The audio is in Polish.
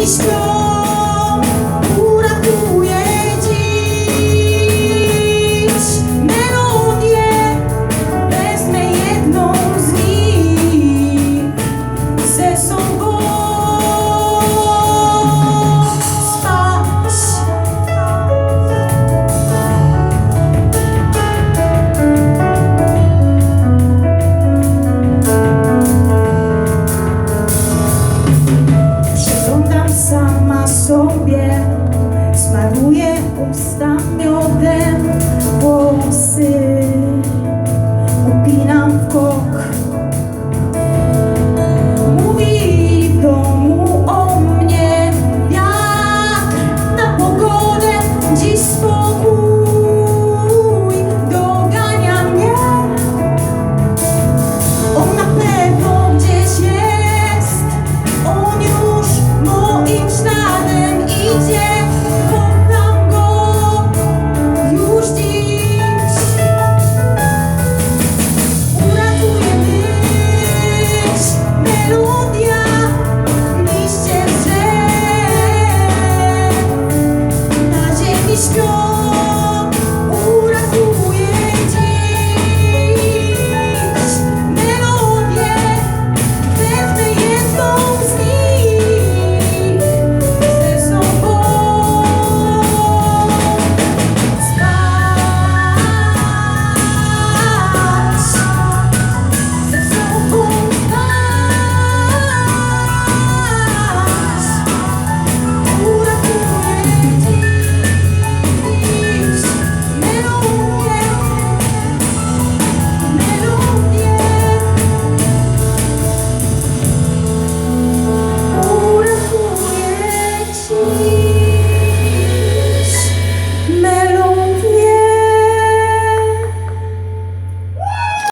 mi śpią, uratuję dziś sama sobie, smaruję usta miodem